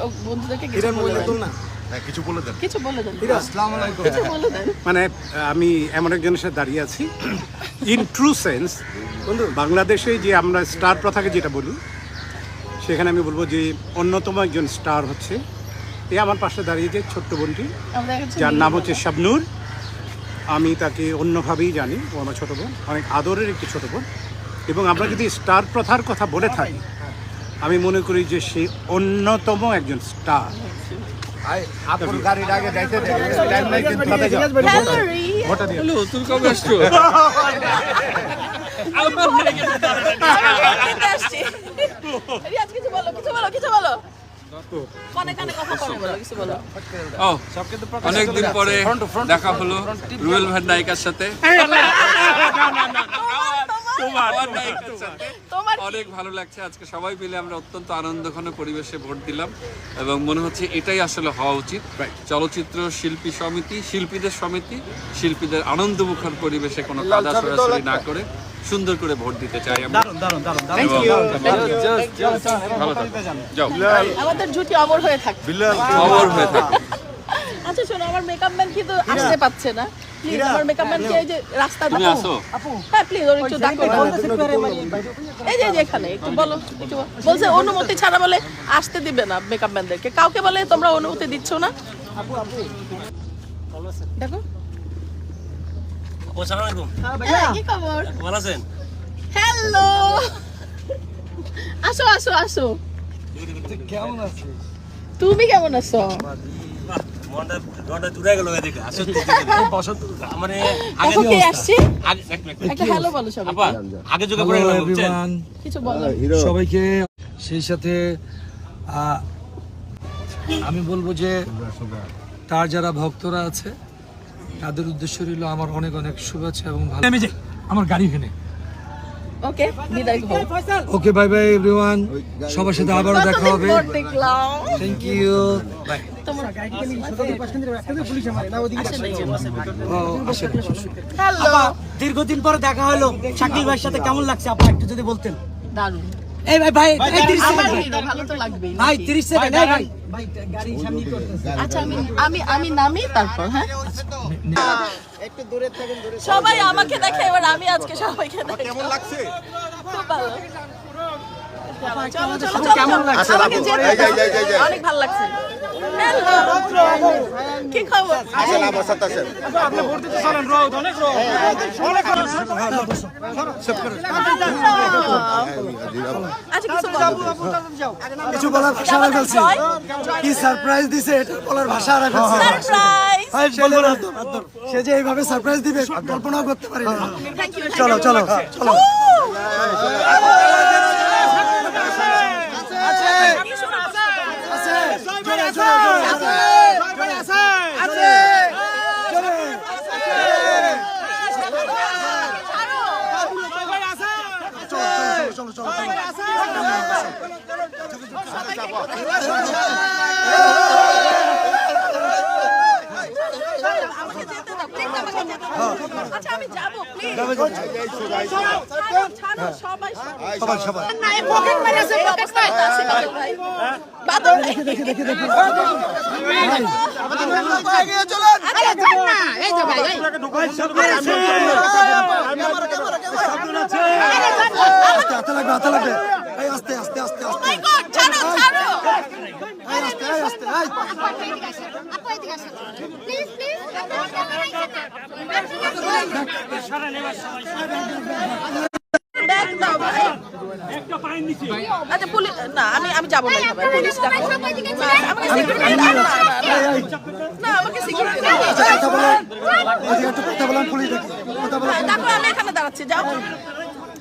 ও বন্ধুদেরকে কিছু বলে দেন। হ্যাঁ, কিছু বলে দেন। কিছু বলে দেন। কিছু বলে দেন। মানে আমি এমন একজনের সাথে দাঁড়িয়ে আছি। ইন ট্রু সেন্স বাংলাদেশে যে আমরা স্টার প্রথাকে যেটা বলি সেখানে আমি বলব যে অন্যতম একজন স্টার হচ্ছে। এ আমার পাশে দাঁড়িয়ে যে ছোট্ট বোনটি যার নাম হচ্ছে শাবনুর। আমি তাকে অন্যভাবেই জানি ও আমার ছোটো বোন অনেক আদরের একটি ছোটো বোন। এবং আমরা যদি স্টার প্রথার কথা বলে থাকি আমি মনে করি যে সে অন্যতম একজন স্টার অনেকদিন পরে দেখা হলো রুয়েল নায়িকার সাথে আমার নায়িকার সাথে। তোমার অনেক ভালো লাগছে। আজকে সবাই মিলে আমরা অত্যন্ত আনন্দঘন পরিবেশে ভোট দিলাম এবং মনে হচ্ছে এটাই আসলে হওয়া উচিত। চলচ্চিত্র শিল্পী সমিতি শিল্পীদের সমিতি শিল্পীদের আনন্দমুখর পরিবেশে কোনো কাদা সরাসরি না করে সুন্দর করে ভোট দিতে চাই আমরা। ভালো থাকো। যাও আমাদের জুটি অমর হয়ে থাক বিল্লাল হয়ে থাকে আচ্ছা শোনো আমার মেকআপ ম্যান কিন্তু আসতে পারছে না। প্লিজ আমার মেকআপ ম্যান এই যে রাস্তা তুমি আসো। হ্যাঁ প্লিজ ওর একটু ডাকো এই যে এখানে একটু বলো একটু বলছে অনুমতি ছাড়া বলে আসতে দিবে না মেকআপ ম্যানদেরকে কাউকে বলে তোমরা অনুমতি দিচ্ছ না? দেখো। আসসালামু আলাইকুম। হ্যাঁ, কি খবর? ভালো আছেন? হ্যালো। আসো আসো আসো। কেমন আছেন তুমি কেমন আছো? মনটা মনটা দূরে গেল এদিকে আসলে বসন্ত মানে আগে দেখো কে আসছে? আগে এক মিনিট একটা হ্যালো বলো সবাই আগে যোগে পড়ে গেলাম বুঝছেন? কিছু বলো। সবাইকে সেই সাথে আমি বলব যে তার যারা ভক্তরা আছে তাদের উদ্দেশ্য রইল আমার অনেক অনেক শুভেচ্ছা এবং ভালো আমি যাই আমার গাড়ি এখানে। ওকে বিদায় ওকে বাই বাই এভরিওয়ান সবার সাথে আবারও দেখা হবে। থ্যাংক ইউ বাই দীর্ঘদিন পরে দেখা হলো শাকিল ভাইয়ের সাথে কেমন লাগছে? আপা একটু যদি বলতেন। দারুণ। এই ভাই ভাই এই 30 আমার সেকেন্ড। hero, ভালো তো লাগবেই। ভাই 30 সেকেন্ড এই ভাই। ভাই গাড়ি সামনে করতেছে। আচ্ছা আমি আমি আমি নামি তারপর হ্যাঁ? সবাই আমাকে দেখে এবার আমি আজকে সবাইকে দেখে। কেমন লাগছে? খুব ভালো। চলো চলো চলো আমাকে যেতে এই, এই, এই, এই, এই। দাও। অনেক ভালো লাগছে কি খবর আসেন আমার সাথে আসেন আচ্ছা কিছু বলো কিছু বলার ভাষা হারা ফেলছি কি সারপ্রাইজ দিছে এটা বলার ভাষা হারা ফেলছি সারপ্রাইজ। সে যে এইভাবে সারপ্রাইজ দিবে কল্পনাও করতে পারি না চলো চলো চলো আচ্ছা আমি যাব প্লিজ ছাড়ো ছাড়ো সবাই সবাই সবাই এই অবস্থায় তো আসি বাদল ভাই বাদল ভাই দেখি দেখি দেখি আরে যান না এই যে ভাই এই হাতে লাগবে হাতে লাগবে এই আস্তে আস্তে আস্তে আস্তে মাই গড ছাড়ো ছাড়ো এই আস্তে এই আস্তে এই ব্যাগ দাও ভাই আচ্ছা পুলিশ না আমি আমি যাব না পুলিশ না না আমাকে কথা বলেন পুলিশ কথা বলেন হ্যাঁ, আমি এখানে দাঁড়াচ্ছি যাও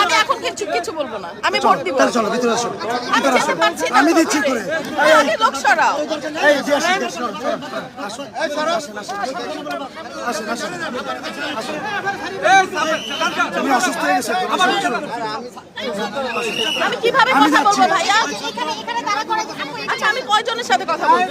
আমি এখন কিছু কিছু বলব না। আমি ভোট দিব। তাহলে চলো ভিতরে আসো। আমি ভিতরে আসো। আমি দিচ্ছি করে। আগে লোক সরাও। এই যে আসি আসুন আসুন আসুন তুমি অসুস্থ হয়ে গেছে আমি কীভাবে কথা বলব ভাইয়া? এখানে এখানে তারা করে আচ্ছা আমি কয়জনের সাথে কথা বলব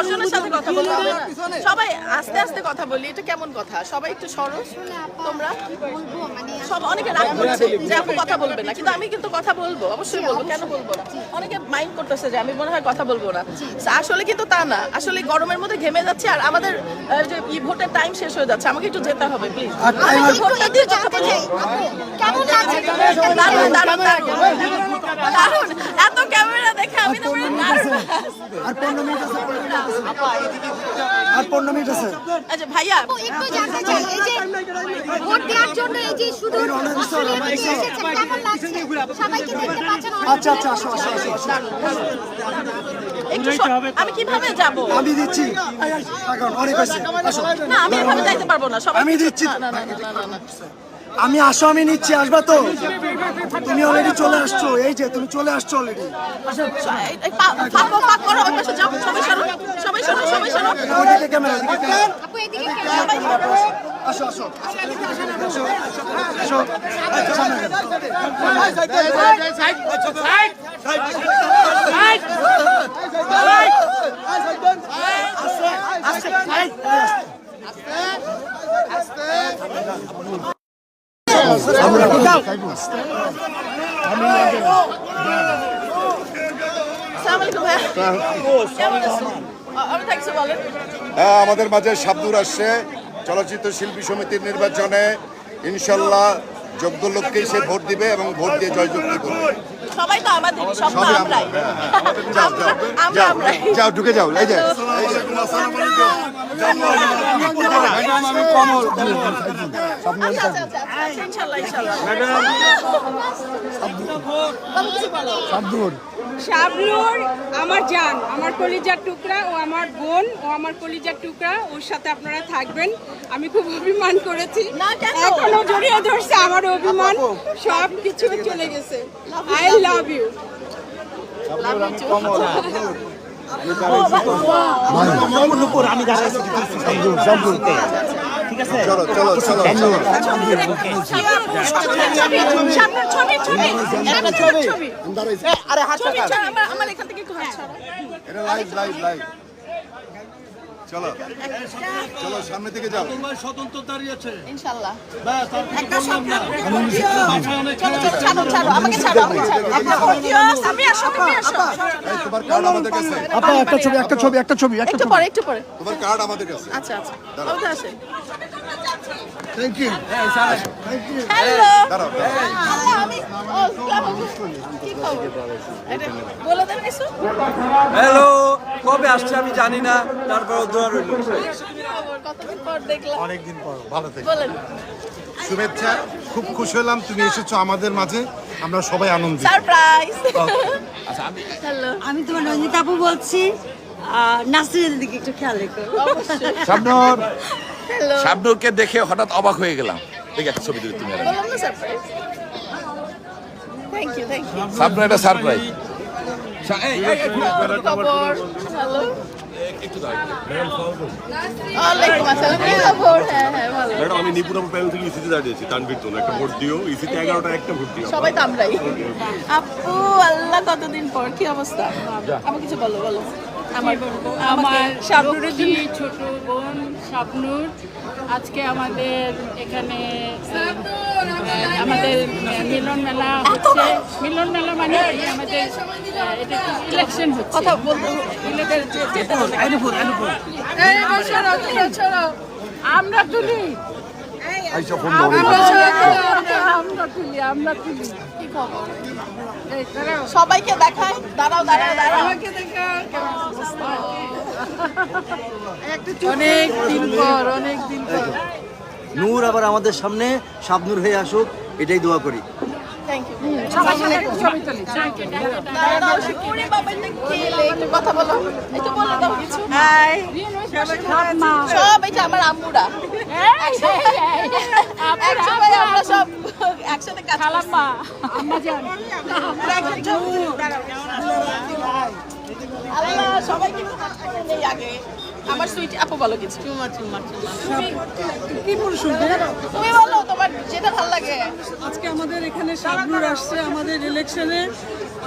দশজনের সাথে কথা বলতে হবে সবাই আস্তে আস্তে কথা বলি এটা কেমন কথা? সবাই একটু সরস তোমরা? মানে সব অনেকে রাগ করছে যে আপু কথা বলবে না কিন্তু আমি কিন্তু কথা বলব অবশ্যই বলব। কেন বলব না? অনেকে মাইন্ড করতেছে যে আমি মনে হয় কথা বলব না। আসলে কিন্তু তা না। আসলে গরমের মধ্যে ঘেমে যাচ্ছে আর আমাদের যে ভোটের টাইম শেষ হয়ে যাচ্ছে। আমাকে একটু যেতে হবে প্লিজ ভোটটা দিয়ে কথা বলি কেমন লাগছে দারুণ দারুণ দারুণ। দারুণ এত ক্যামেরা দেখে আমি তো। আর পনেরো মিনিট আছে। আর পনেরো মিনিট আছে আচ্ছা ভাইয়া আপু, একটু জানতে চাই এই যে ভোট দেওয়ার জন্য এই যে শুধু অস্ট্রেলিয়া থেকে এসেছেন কেমন লাগছে সবাইকে দেখতে পাচ্ছেন অনেক আচ্ছা আচ্ছা আসো আমি কীভাবে যাব আমি দিচ্ছি এই, এই, এখন অনেক হয়েছে আসো না আমি এভাবে যাইতে পারব না সবাই আমি দিচ্ছি না না না না, না না আমি আসো আমি নিচ্ছি, আসবা তো? তুমি অলরেডি চলে আসছো, এই যে তুমি চলে আসছো অলরেডি আসো। আমাদের মাঝে শাবদুর আসছে। চলচ্চিত্র শিল্পী সমিতির নির্বাচনে ইনশাল্লাহ যোগ্য লোককেই সে ভোট দিবে এবং ভোট দিয়ে জয়যুক্ত করবে। সবাই তো আমাদের সব তো আমরাই। হ্যাঁ, হ্যাঁ। যাও আমরা আমরা যাও আমরাই যাও ঢুকে যাও এই যে। শাবনুর আমার জান আমার কলিজার টুকরা ও আমার বোন ও আমার কলিজার টুকরা ওর সাথে আপনারা থাকবেন। আমি খুব অভিমান করেছি। এখনও জড়িয়ে ধরছে আমার অভিমান। সব কিছু চলে গেছে। আই লাভ ইউ চলো চলো চলো সামনের ছবি ছবি একটা ছবি ছবি আরে হাত আমার এখান থেকে একটু হাত ছাড়ো এটা লাইভ লাইভ লাইভ চলো। চলো সামনে থেকে যাও। ইনশাল্লাহ। একটা স্বপ্ন চলো চলো ছাড়ো ছাড়ো আমাকে ছাড়ো। আমাকে ছাড়ো আমি আসো তুমি আসো। তোমার কার্ড আমাদের কাছে। আপা একটা ছবি একটা ছবি একটা ছবি একটা একটু পরে একটু পরে। তোমার কার্ড আমাদের কাছে। আচ্ছা আচ্ছা। থ্যাংক ইউ হ্যালো দাঁড়াও দাঁড়াও। আমি ও আসসালামু আলাইকুম। কি খবর? এটা বলে দেন কিছু হ্যালো কবে আসছে আমি জানি না তারপর দোয়া রইল অনেকদিন পর ভালো থেকে। বলেন। শুভেচ্ছা খুব খুশি হলাম তুমি এসেছ আমাদের মাঝে আমরা সবাই আনন্দিত। সারপ্রাইজ হ্যালো আমি তোমার রঞ্জিত আপু বলছি নাসরিনের দিকে একটু খেয়াল রেখো। হ্যালো শাবনুরকে দেখে হঠাৎ অবাক হয়ে গেলাম দেখে একটা ছবি তুলি তুমি আর আমি। বললাম না surprise thank you thank you Shabnur একটা সারপ্রাইজ হ্যাঁ হ্যাঁ আমি নিপুরাম প্যানেল থেকে ইসিতে দাঁড়িয়েছি তানভীর জন্য একটা ভোট দিও ইসিতে এগারোটা একটা ভোট দিও সবাই তো আমরাই আপু আল্লাহ কতদিন পর কি অবস্থা আমার কিছু বলো বলো আমার আমার শাবনুরের জন্য ছোট বোন শাবনুর আজকে আমাদের এখানে আমাদের মিলন মেলা হচ্ছে। মিলন মেলা মানে? আমাদের এটা ইলেকশন হচ্ছে। কথা ইলেকশন সরো। আমরা তুলি খবর? এই, দাঁড়াও। সবাইকে দেখাই। দাঁড়াও দাঁড়াও দাঁড়াও। আমাকে দেখা অনেক দিন পর অনেক দিন পর। নূর আবার আমাদের সামনে শাবনুর হয়ে আসুক এটাই দোয়া করি। কথা বলো। একটু বলে দাও কিছু। হাই সব এটা আমার আম্মুরা। একসময় আমরা সব একসাথে কাজ আল্লাহ সবাইকে আগে। আমার সুইট আপু বলো কিছু। কি বল তুমি বলো তোমার যেটা ভালো লাগে। আজকে আমাদের এখানে শাবনুর আসছে আমাদের ইলেকশনে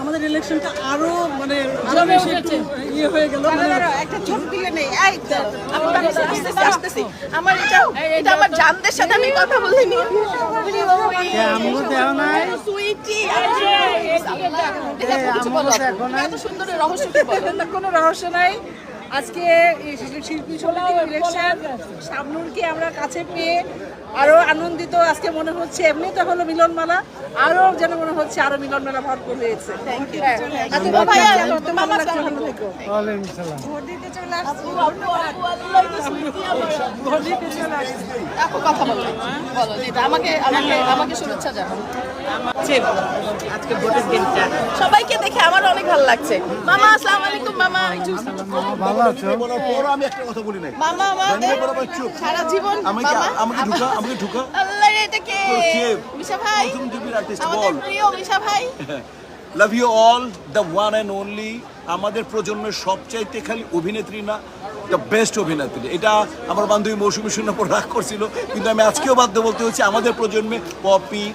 আমাদের ইলেকশনটা আরও মানে আরও বেশি ইয়ে হয়ে গেল মানে একটা ছোট দিলে নেই। এই আপু, আসতেছি, আসতেছি। আমার এটা এটা আমার জানদের সাথে আমি কথা বলিনি। সুইটি কিছু বলো? এত সুন্দর রহস্য কি বলো? কোনো রহস্য নাই। আজকে শিল্পী সমিতি ইলেকশন শাবনুরকে আমরা কাছে পেয়ে আরও আনন্দিত। আজকে মনে হচ্ছে এমনি তো হলো মিলনমেলা আরও যেন মনে হচ্ছে আরও মিলনমেলা ভরপুর হয়েছে। থ্যাংক ইউ আচ্ছা আমাকে আমাকে শুভেচ্ছা জানাও। আজকে ভোটের দিনটা। সবাইকে দেখে আমার অনেক ভালো লাগছে। মামা আসসালামু আলাইকুম মামা। ভালো আছো? আমি একটা কথা বলি নাই মামা আমাদের সারা জীবন আমাকে আমাকে ঢুকা আমাকে ঢুকা। আল্লাহ এটা কে? মিশা ভাই। টিভির আর্টিস্ট বল। প্রিয় মিশা ভাই। Love you all the one and only আমাদের প্রজন্মের সবচাইতে খালি অভিনেত্রী না দ্য বেস্ট অভিনেত্রী। এটা আমার বান্ধবী মৌসুমী শূন্য পর রাগ করছিল কিন্তু আমি আজকেও বাধ্য বলতে হচ্ছে আমাদের প্রজন্মে Popy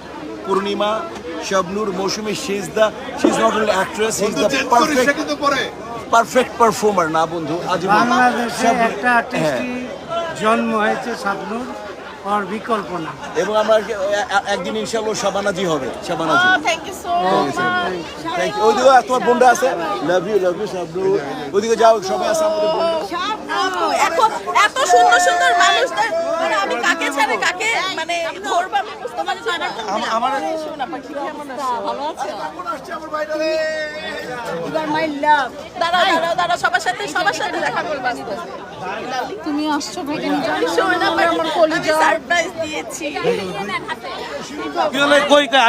Purnima Shabnur Moushumi she is the she is not only actress she is the perfect perfect performer না বন্ধু? আজ বাংলাদেশে একটা আর্টিস্টই জন্ম হয়েছে শাবনুর ওর বিকল্প না এবং আমরা একদিন ইনশাআল্লাহ শাবানাজি হবে Shabanaji. Thank you so thank you ওইদিকে তোমার বোনরা আছে? Love you love you Shabnur. ওইদিকে যাও সবাই আছে আমাদের আপু এখন এত সুন্দর সুন্দর মানুষদের মানে আমি কাকে ছাড়ে কাকে মানে ধরবো আমি বুঝতে পারছি না। আমার ভালো আছো? সবার সাথে সবার সাথে দেখা করব। আস্তে। তুমি আসছো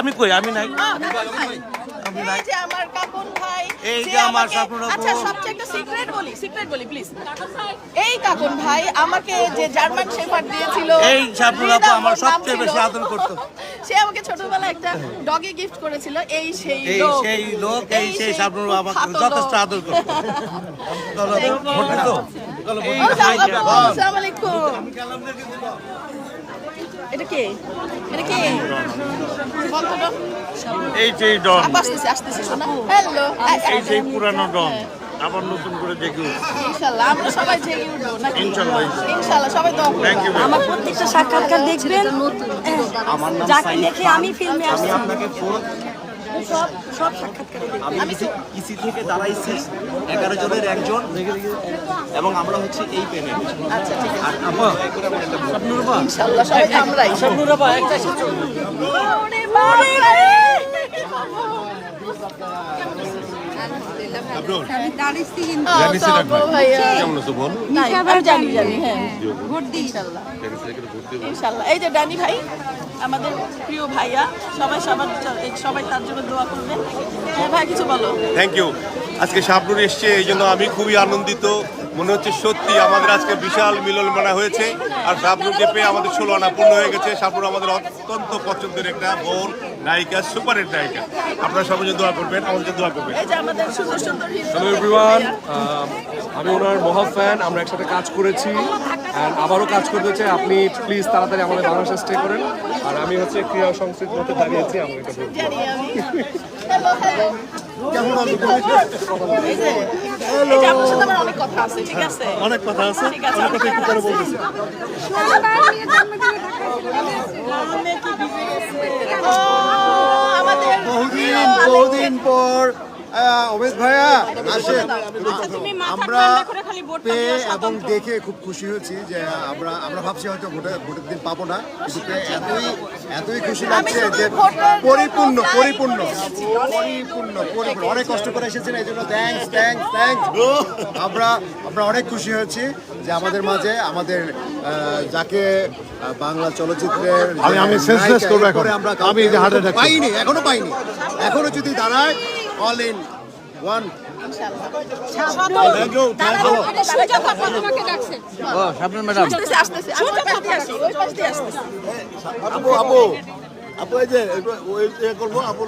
আমি কই আমি নাই। এই যে আমার কাকুন ভাই এই যে যে আমার আমাকে- স্বপ্ন আচ্ছা সবচেয়ে একটা সিক্রেট বলি সিক্রেট বলি প্লিজ এই কাকুন ভাই আমাকে যে জার্মান শেফার্ড দিয়েছিল এই স্বপ্ন আমার সবচেয়ে বেশি আদর করতো। সে আমাকে ছোটবেলায় একটা ডগি গিফট করেছিল এই সেই এই সেই লোক এই সেই স্বপ্ন আমাকে যথেষ্ট। আদর করতো। চলো ভোট দিতো ও, সালাম আপু, আসসালামু আলাইকুম। এটা কে? এটা কে? এই যে ডন। আসতেছে আসতেছে শোনা। হ্যালো এই যে পুরানো ডন। আবার নতুন করে দেখি। ইনশাআল্লাহ আমরা সবাই জেগে উঠবো নাকি? ইনশাআল্লাহ, ইনশাআল্লাহ সবাই তো থ্যাংক ইউ আমার প্রত্যেকটা সাক্ষাৎকার দেখবেন। যাকে দেখে আমি ফিল্মে আসি আপনাকে ফোন সব সব সাক্ষাৎকারে আমি ইসি থেকে দাঁড়াইছি এগারো জনের একজন এবং আমরা হচ্ছে এই পেমেন্ট আচ্ছা ঠিক আছে। ইনশাআল্লাহ সবাই আমরাই। হ্যাঁ। ইনশাআল্লাহ। ইনশাআল্লাহ। এই যে ডানি ভাই আমাদের প্রিয় ভাইয়া সবাই সবার সবাই তার জন্য দোয়া করবেন। হ্যাঁ, ভাই কিছু বলো। থ্যাংক ইউ আজকে শাবনুর এসছে এই জন্য আমি খুবই আনন্দিত। মনে হচ্ছে সত্যি আমাদের আজকে বিশাল মিলন মেলা হয়েছে। আর শাবনুরকে পেয়ে আমাদের ষোলো আনা পূর্ণ হয়ে গেছে। শাবনুর আমাদের অত্যন্ত পছন্দের একটা বোন নায়িকা সুপারের নায়িকা। আপনারা সবাই দোয়া করবেন আমাদের দোয়া করবেন। এই যে আমাদের সুন্দর সুন্দর hero। হ্যালো এভরিওয়ান আমি ওনার মহা ফ্যান আমরা একসাথে কাজ করেছি। অ্যান্ড আবারও কাজ করতে চাই আপনি প্লিজ তাড়াতাড়ি আমাদের বাংলাদেশে স্টে করেন। আর আমি হচ্ছে ক্রীড়া সংস্কৃতির মধ্যে দাঁড়িয়েছি আমাকে অনেক কথা আছে ঠিক আছে অনেক কথা আছে বহুদিন বহুদিন পর অমিত ভাইয়া আসেন তুমি আমরা পেয়ে এবং দেখে খুব খুশি হয়েছি যে আমরা আমরা ভাবছি হয়তো ভোটে ভোটের দিন পাবো না কিন্তু এতই এতই খুশি লাগছে যে পরিপূর্ণ পরিপূর্ণ পরিপূর্ণ পরিপূর্ণ অনেক কষ্ট করে এসেছেন এই জন্য থ্যাংকস থ্যাংকস থ্যাংকস আমরা আমরা অনেক খুশি হয়েছি যে আমাদের মাঝে আমাদের যাকে বাংলা চলচ্চিত্রের আমি- আমি senseless করব এখন। আমরা আমি attack করব। পাইনি এখনও পাইনি এখনও যদি দাঁড়ায় all in one thank you thank you আসতেছে আসতেছে আমি ওই পাশ দিয়ে আসি ওই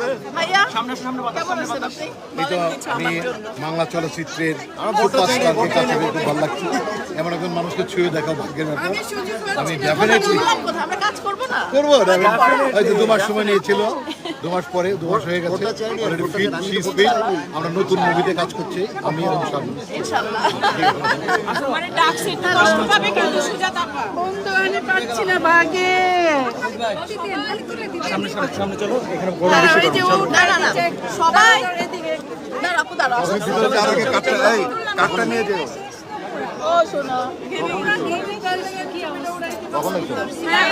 পাশ দিয়ে আসতেছি আপু আপু আপু এই যে ইয়ে করব আমি বাংলা চলচ্চিত্রের কাছে খুব ভালো লাগছে। এমন একজন মানুষকে ছুঁয়ে দেখা ভাগ্যের ব্যাপার। আমি ডেফিনেটলি করব না। করব হয়তো দু মাস সময় নিয়েছিল দু মাস পরে দু মাস হয়ে গেছে। আমরা নতুন মুভিতে কাজ করছি আমি এবং সামনে মানে একটু কষ্ট পাবে কিন্তু সুজাতা আপা। বন্ধু আনে পারছি না ভাগে দাঁড়াও, এই যে ও না। না না সবাই দাঁড়া আপু আগে কাঠটা এই কাঠটা নিয়ে যেও। ও শোনো।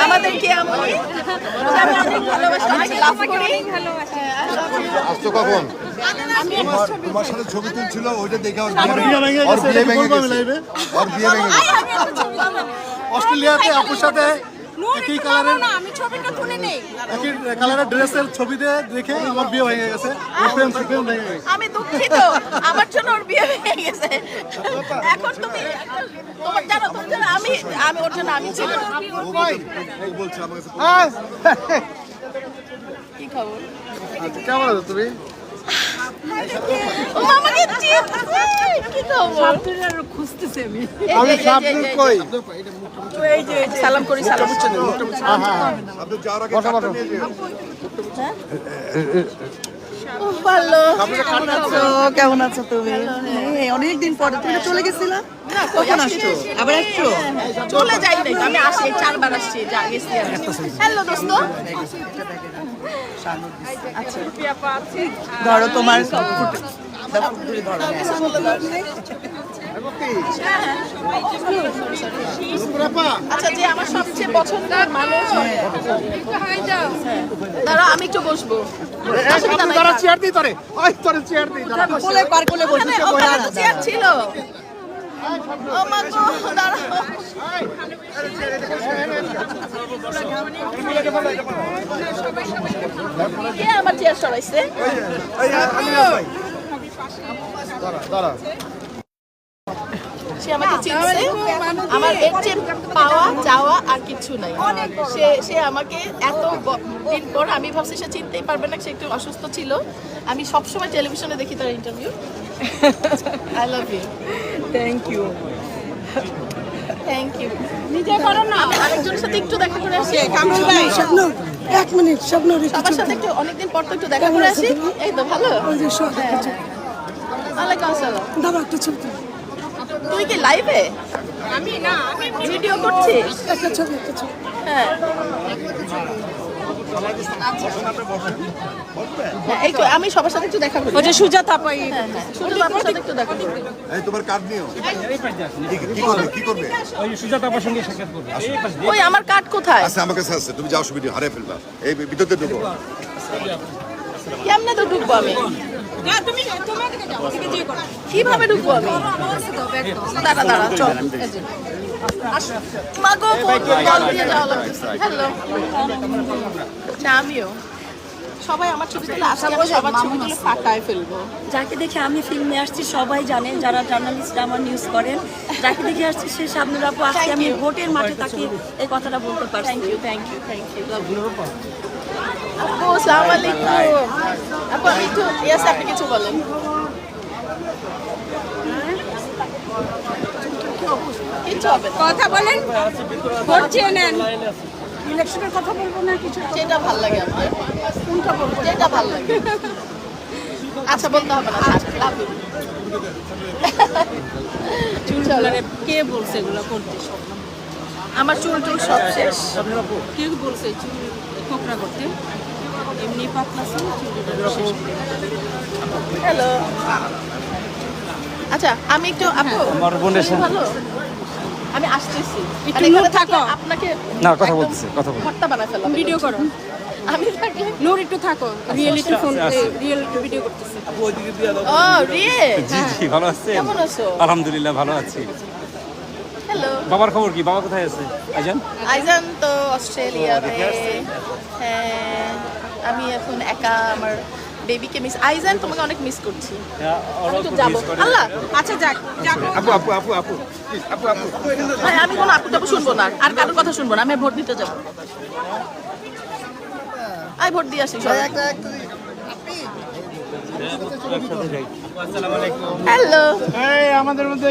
আমাদের কে আমি আমি অনেক ভালোবাসি অনেক লাভ করি। আসতো কখন? তোমার সাথে ছবি তুলছিল ওইটা দেখে ওর বিয়ে ভেঙে গেছে ওর বিয়ে ভেঙে অস্ট্রেলিয়াতে আপুর সাথে একই কালারের আমি ছবিটা তুলে নেই একই কালারের ড্রেসের ছবি দিয়ে দেখে আমার বিয়ে ভেঙে গেছে প্রেম প্রেম ভেঙে গেছে আমি দুঃখিত আমার জন্য ওর বিয়ে হয়ে গেছে এখন তুমি তোমার জানো তোমার জন্য আমি আমি ওর জন্য আমি ছিল ও বলছে আমার কাছে কি খবর কেমন আছো তুমি আমাকে চিনছে কি খবর খুঁজতেছে আমি আমি শাবনুর কই এই যে সালাম করি সালাম আপনি যাওয়ার আগে কাঠটা নিয়ে যেও কেমন আছো তুমি অনেকদিন পরে তুমি চলে গেছিলা না কখন আসছো আবার আসছো চলে যাই নাই আমি আসি চারবার আসছি যা গেছি হ্যালো দোস্ত ধরো তোমার দাও। আচ্ছা যে আমার সবচেয়ে পছন্দের মানুষ দাঁড়া আমি একটু বসবো। চেয়ার দিই তোরে চেয়ার দিই পার চেয়ার ছিল। আমার সে আমাকে চিনছে আমার এর চেয়ে পাওয়া চাওয়া আর কিছু নাই সে সে আমাকে এত দিন পর আমি ভাবছি সে চিনতেই পারবে না সে একটু অসুস্থ ছিল আমি সবসময় টেলিভিশনে দেখি তার interview I love you thank you thank you নিজে করো না। আরেকজনের সাথে একটু দেখা করে আসি। কামরুল ভাই? এক মিনিট স্বপ্ন সবার সাথে একটু অনেকদিন পর তো একটু দেখা করে আসি। এই তো ভালো। ওয়ালাইকুম আসসালাম। দাদা একটা ছবি তুই কি লাইভে আমি না আমি ভিডিও করছিস? একটা ছবি একটা ছবি। হ্যাঁ হ্যাঁ, এই তো আমি সবার সাথে একটু দেখা করি। ওই যে সুজাতা আপা হ্যাঁ হ্যাঁ শুধু আপনার সাথে একটু দেখা করি। এই তোমার কার্ড নিও। কি- কি করবে কি করবে? ওই আমার কার্ড কোথায়? আচ্ছা আমার কাছে আছে। তুমি যাও সুবিধা হারিয়ে ফেলবা। এই ভিতরতে ঢুকো। কেমনে তো ঢুকবো আমি? কীভাবে ঢুকবো আমি? দাঁড়া দাঁড়া চল। এই যে। আসো। মা গো ফোন কল দিয়ে যাওয়া লাগতেছে হ্যালো না আমিও সবাই আমার ছবি তুলে আসলে আমি সবার ছবি তুলে ফাটায় ফেলব। যাকে দেখে আমি ফিল্মে আসছি সবাই জানেন যারা জার্নালিস্ট আমার নিউজ করেন যাকে দেখে আসছি সে সামনের আপু আজকে আমি. ভোটের মাঠে তাকে এই কথাটা বলতে পারছি। Thank you thank you thank you আপু আসসালামু আলাইকুম। আপু আমি একটু ইয়াস আপনি কিছু বলেন। কিছু হবে কথা বলেন। ভোট চেয়ে নেন। ইলেকশনের কথা বলব না কিছু যেটা ভালো লাগে আমার কোনটা বলব? যেটা ভালো লাগে। আচ্ছা বলতে হবে না। লাভ ইউ চুল মানে কে বলছে এগুলো করতে? সব আমার চুল টুল সব শেষ। কে বলছে চুল কোকড়া করতে? এমনি পাতলা ছিল হ্যালো আচ্ছা আমি একটু আপু আমার বোনের সাথে- ভালো? আমি আসতেছি। একটু নূর থাকো। আপনাকে না, কথা বলতেছে, কথা বল। ভর্তা বানায় ফেললাম ভিডিও করো। আমি থাকলে নূর একটু থাকো রিয়েলিটি ফোন রিয়েলিটি ভিডিও করতেছে। ও রিয়ে! জি জি ভালো আছেন? কেমন আছো? আলহামদুলিল্লাহ ভালো আছি। হ্যালো। বাবার খবর কি? বাবা কোথায় আছে? আইজান? আইজান তো অস্ট্রেলিয়াতে। হ্যাঁ আমি এখন একা আমার বেবিকে মিস আইজান তোমাকে অনেক মিস করছি। আমি একটু যাব। আল্লাহ আচ্ছা যাক যাক। আপু আপু আপু আপু আপু আপু। ভাই আমি কোনো আপু টাপু শুনব না আর কারোর কথা শুনব না আমি ভোট দিতে যাব। আই ভোট দিয়ে আসি হ্যালো। আমাদের মধ্যে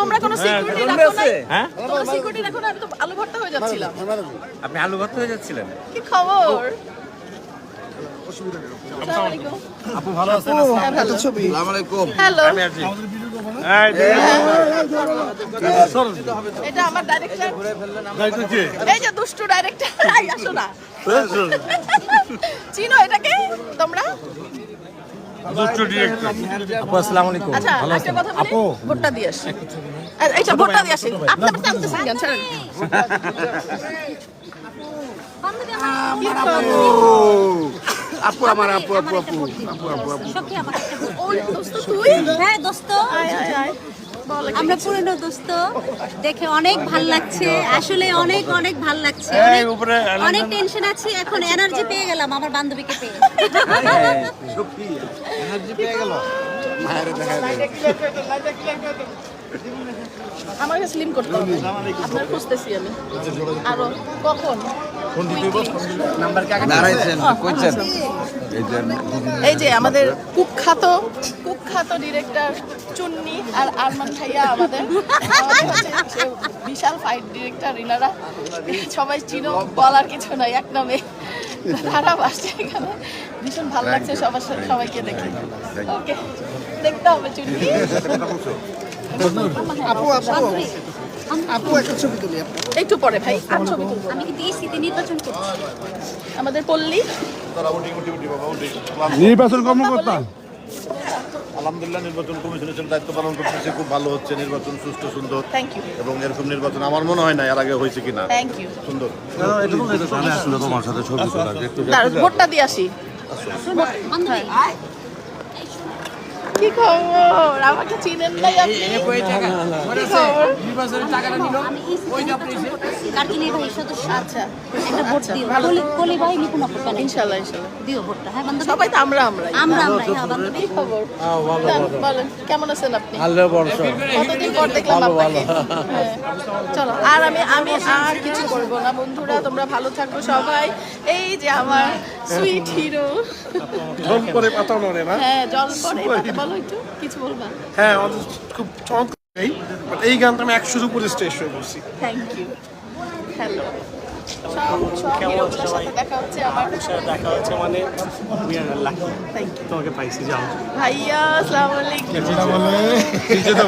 তোমরা কোনো সিকিউরিটি রাখো না হ্যাঁ? তোমরা সিকিউরিটি রাখো না আমি তো আলু ভর্তা হয়ে যাচ্ছিলাম। আপনি আলু ভর্তা হয়ে যাচ্ছিলেন? কি খবর? আসসালামু আলাইকুম। আপু ভালো আছেন হ্যাঁ, ভালো। ছবি হ্যালো এটা আমার ডাইরেক্টর এই যে দুষ্টু ডাইরেক্টর আসো না চিনো এটাকে তোমরা আপু আসসালামু আলাইকুম আচ্ছা একটা কথা ভোটটা দিয়ে আসি আর ভোটটা দিয়ে আসি আপনার টানতেছেন কেন ছাড়েন কি খবর? আপু আমার আপু আপু আপু আপু আপু আপু। সত্যি আমার একটা ওই দোস্ত তুই? হ্যাঁ দোস্ত। আয় আয় আয়। আমরা। পুরনো দোস্ত। দেখে অনেক ভালো লাগছে। আসলে অনেক অনেক ভালো লাগছে। অনেক- টেনশন আছে। এখন এনার্জি পেয়ে গেলাম আমার বান্ধবীকে পেয়ে। আমার কাছে স্লিম করতে হবে। আপনার খুঁজতেছি আমি। আরও কখন? এই যে আমাদের কুখ্যাত কুখ্যাত ডিরেক্টর চুন্নি আর আরমান ভাইয়া আমাদের। বিশাল ফাইট ডিরেক্টর ইনারা সবাই চিনো বলার কিছু নাই এক নামে। খারাপ আসছে এখানে। ভীষণ ভালো লাগছে সবার সাথে সবাইকে দেখে। ওকে দেখতে হবে চুন্নি। আপু আপু। আপু একটা ছবি তুলি আপু। একটু পরে ভাই। আর ছবি তুলবো। আমি স্মৃতি নির্বাচন করছি। আমাদের পল্লী। নির্বাচন কর্মকর্তা? আলহামদুলিল্লাহ নির্বাচন কমিশনের জন্য দায়িত্ব পালন করতেছে। খুব ভালো হচ্ছে। নির্বাচন সুষ্ঠু সুন্দর এবং এরকম নির্বাচন আমার মনে হয় না এর আগে হয়েছে কিনা। থ্যাংক ইউ সুন্দর। দাঁড়াও ভোটটা দিয়ে আসি। কি খবর? আমাকে চিনেন নাই আপনি? আচ্ছা। একটা ভোট দিও। কলি কলি ভাই নিপুণ আপু প্যানেল ইনশাল্লাহ ইনশাল্লাহ। দিও ভোটটা হ্যাঁ বান্ধবী? সবাই তো আমরা আমরা আমরা আমরা হ্যাঁ বান্ধবী। খবর? বলেন কেমন আছেন আপনি? কতদিন পর দেখলাম আপনাকে? হ্যাঁ। চলো আর আমি আমি আর কিছু করব না বন্ধুরা তোমরা ভালো থাকো সবাই। এই যে আমার সুইট হিরো জল করে পাতা নড়ে না। হ্যাঁ জল পরে বলো একটু কিছু বলবা? হ্যাঁ আমাদের খুব চমৎকার এই বাট এই গানটা আমি একশোর উপরে স্টেজ শো করছি থ্যাংক ইউ হ্যালো দেখা হচ্ছে হচ্ছে মানে থ্যাংক তোমাকে পাইছি যাও। ভাইয়া আসসালামু আলাইকুম।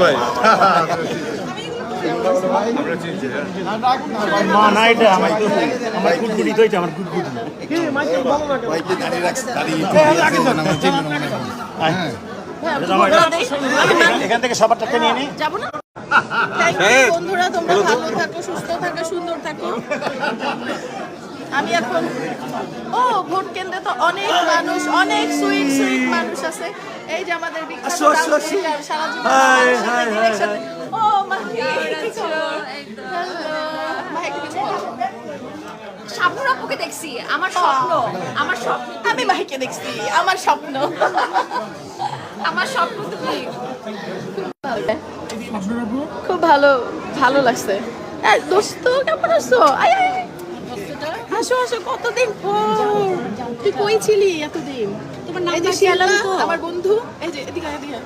ভাই না এটা আমার হ্যাঁ। এখান থেকে সবারটাকে নিয়ে নিই যাব না। বন্ধুরা তোমরা ভালো থাকো সুস্থ থাকো সুন্দর থাকো। আমি এখন ও ভোট কেন্দ্রে তো অনেক মানুষ অনেক সুইট সুইট মানুষ আছে। এই যে আমাদের বিখ্যাত সারা জীবন ও মাহি। শাবনুর আপুকে দেখছি আমার স্বপ্ন আমার স্বপ্ন। আমি মাহিকে দেখছি আমার স্বপ্ন। আমার স্বপ্ন তুমি খুব ভালো ভালো লাগছে। দোস্ত কেমন আছো। আসো আসো কতদিন পর? তুই কই ছিলি এতদিন? তোমার এই যে তো আমার বন্ধু। এই যে এদিকে এদিকে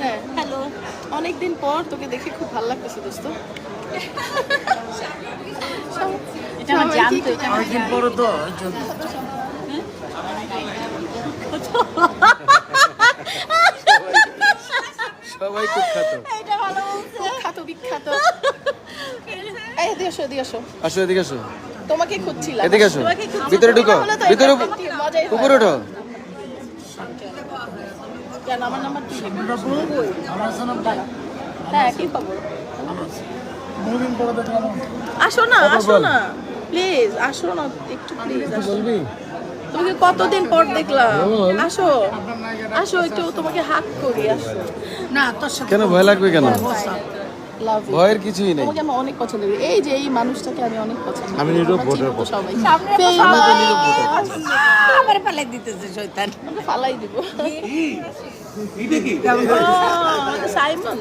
হ্যাঁ। হ্যালো। অনেকদিন পর তোকে দেখে খুব ভালো লাগতেছে দোস্ত। এটা আমার জানতো এটা তো সবাই কুখ্যাত। এটা ভালো বলছে। বিখ্যাত বিখ্যাত। এই এদিকে আসো এদিকে আসো। আসো এদিকে আসো। তোমাকে খুঁজছিলাম। এদিকে আসো। খুঁজছি। ভিতরে ঢুকো। ভিতরে। উপরে ওঠো। কেন? আমার নাম্বার কি? হ্যাঁ কি খবর। আসো না আসো না। প্লিজ আসো না একটু প্লিজ বলবি? তোমাকে কতদিন পর দেখলাম? আসো। আসো একটু তোমাকে হাক করি আসো। না তোর সাথে কেন ভয় লাগবে কেন? লাভ ভয়ের কিছুই নেই। তোমাকে আমি অনেক পছন্দ করি। এই যে এই মানুষটাকে আমি অনেক পছন্দ করি। আমি নীরব ভোটার সবাই। আমার পালাই দিতেছে শয়তান। ফালাই দিব। সাইমন?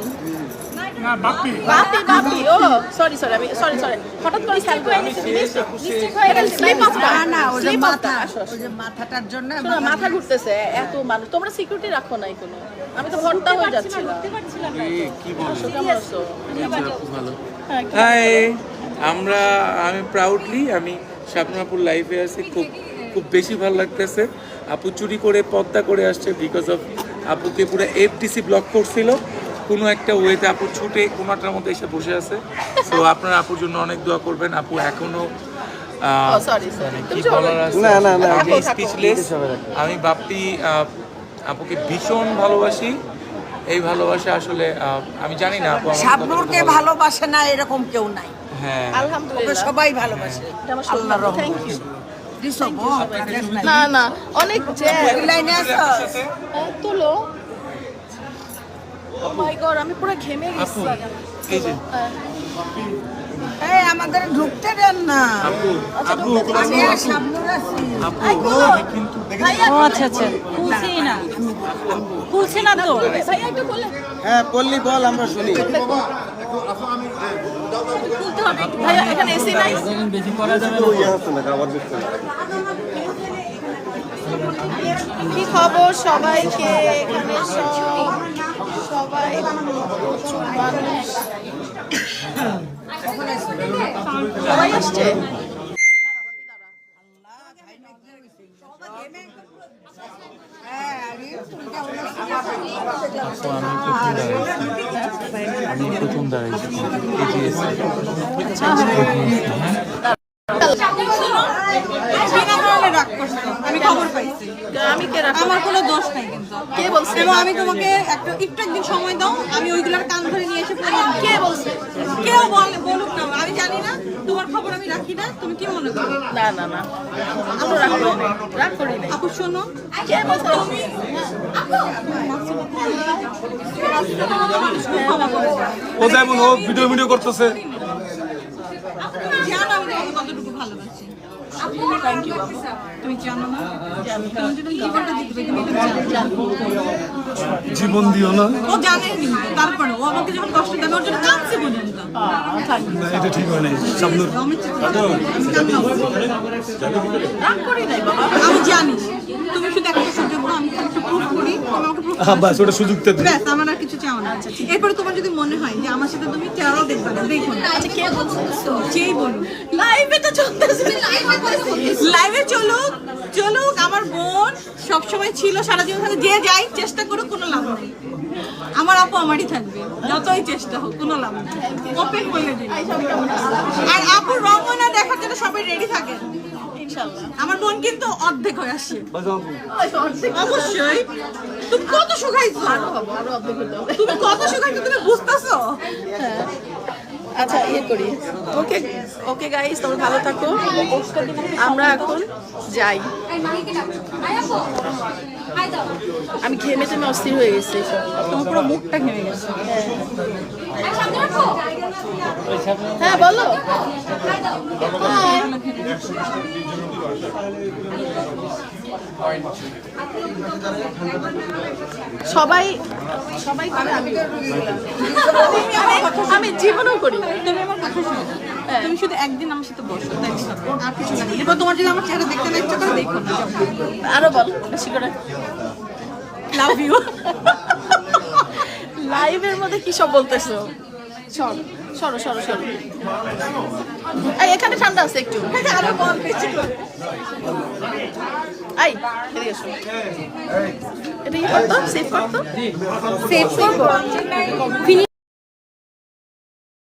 বাপি। বাপি ও সরি সরি আমি সরি সরি হঠাৎ করে খেয়াল করে স্লিপ অফ না, না, ওই যে মাথা, ওই যে মাথাটার জন্য মাথা ঘুরতেছে এত মানুষ। তোমরা সিকিউরিটি রাখো নাই কোনো। আমি তো ভর্তা হয়ে যাচ্ছিলাম। কেমন আছো? হ্যাঁ, একটু হাই আমরা আমি প্রাউডলি আমি শাবনাপুর লাইফে আছি। খুব খুব বেশি ভালো লাগতেছে। আপু চুরি করে পদ্মা করে আসছে বিকজ অফ আপুকে পুরো এফডিসি ব্লক করছিল। কোনো একটা ওয়েতে আপু ছুটে কোনোটার মধ্যে এসে বসে আছে। তো আপনারা আপুর জন্য অনেক দোয়া করবেন। আপু এখনও আহ, ও সরি সরি কি বলার আছে? না, না, না, আমি। বাপ্পি আপুকে ভীষণ ভালোবাসি। এই ভালোবাসা আসলে আমি জানি না আপু শাবনুরকে ভালোবাসে না এরকম কেউ নাই। হ্যাঁ। আলহামদুলিল্লাহ। সবাই ভালোবাসে। এটা আমার সৌভাগ্য। Thank you. না না অনেক জ্যাম লাইনে আছো? হ্যাঁ, তোলো। ও মাই গড আমি পুরো ঘেমে গেছি। এই যে। হ্যাঁ। এই, আমাদের ঢুকতে দেন না। আপু আপু আমি ভাইয়া ও আচ্ছা আচ্ছা। খুলছি না। খুলছে না তো। ভাইয়া একটু বলে হ্যাঁ পল্লী বল আমরা শুনি। ভাইয়া এখানে এসি নাই। কি খবর সবাইকে? এখানে সব। সবাই মানুষ সবাই আমি প্রথম দাঁড়াইছি এই যে এসে। আমি খবর পাইছি আমি কে রাখব আমার কোনো দোষ নাই কিন্তু কে বলছে এবং আমি তোমাকে একটা একদিন সময় দাও আমি ওইগুলোর কান ধরে নিয়ে এসে পড়ি কে বলছে? কেউ বলে বলুক না আমি জানি না। তোমার খবর আমি রাখি না তুমি কি মনে করো? না না না। আমরা করি নাই। করি না আপু শোনো। কে বলছে? তুমি ও যেমন হোক ভিডিও ভিডিও করতেছে জানো আমি তোমাকে কতটুকু ভালোবাসি থ্যাংক ইউ তুমি জানো না? তোমার জন্য জীবনটা দিতে পারি তুমি এটা জানো জীবন দিও না। ও জানে তারপরে ও আমাকে যখন কষ্ট দেবে ওর জন্য কাঁদছে পর্যন্ত। এটা ঠিক হয় নাই শাবনুর আমি জানি তুমি শুধু একটা আমি খালি একটু প্রুফ করি তুমি আমাকে প্রুফ হ্যাঁ বাস ওটা সুযোগ দিই ব্যাস আমার আর কিছু চাও না এরপরে তোমার যদি মনে হয় যে আমার সাথে তুমি চাও দেখবে না দেখো না। আচ্ছা কে বলছে? যেই বলুন লাইভে তো চলতেছে। লাইভে চলুক চলুক আমার বোন সব সময় ছিল সারা জীবন থাকে যে যাই চেষ্টা করুক কোনো লাভ নেই। আমার আপু আমারই থাকবে। যতই চেষ্টা হোক কোনো লাভ নেই। ওপেন বলে দিই আর আপুর রঙনা দেখার জন্য সবাই রেডি থাকে আমার বোন কিন্তু অর্ধেক হয়ে আসছে অবশ্যই। তুমি কত শুকাইছো? তুমি কত শুকাইছো তুমি বুঝতেছো? হ্যাঁ। আচ্ছা ইয়ে করি। ওকে ওকে গাইস তোমরা ভালো থাকো। আমরা এখন যাই। আমি ঘেমে টেমে অস্থির হয়ে গেছি। তোমার পুরো মুখটা ঘেমে গেছে। হ্যাঁ বলো। সবাই সবাই করে আমি। আমি- জীবনও করি। তুমি আমার কথা শোনো তুমি শুধু একদিন আমার সাথে বসো all। আর কিছু না। এবার তোমার যদি আমার চেহারা দেখতে না ইচ্ছা করে দেখো না। আরও বল বেশি করে। লাভ ইউ লাইভের মধ্যে কি সব বলতেছো? সর সরো সরো সরো এই এখানে ঠান্ডা আছে একটু। আরও কম বেশি। আই এদিকে এসো এটা কি করতো? সেভ করতো? সেভ করব।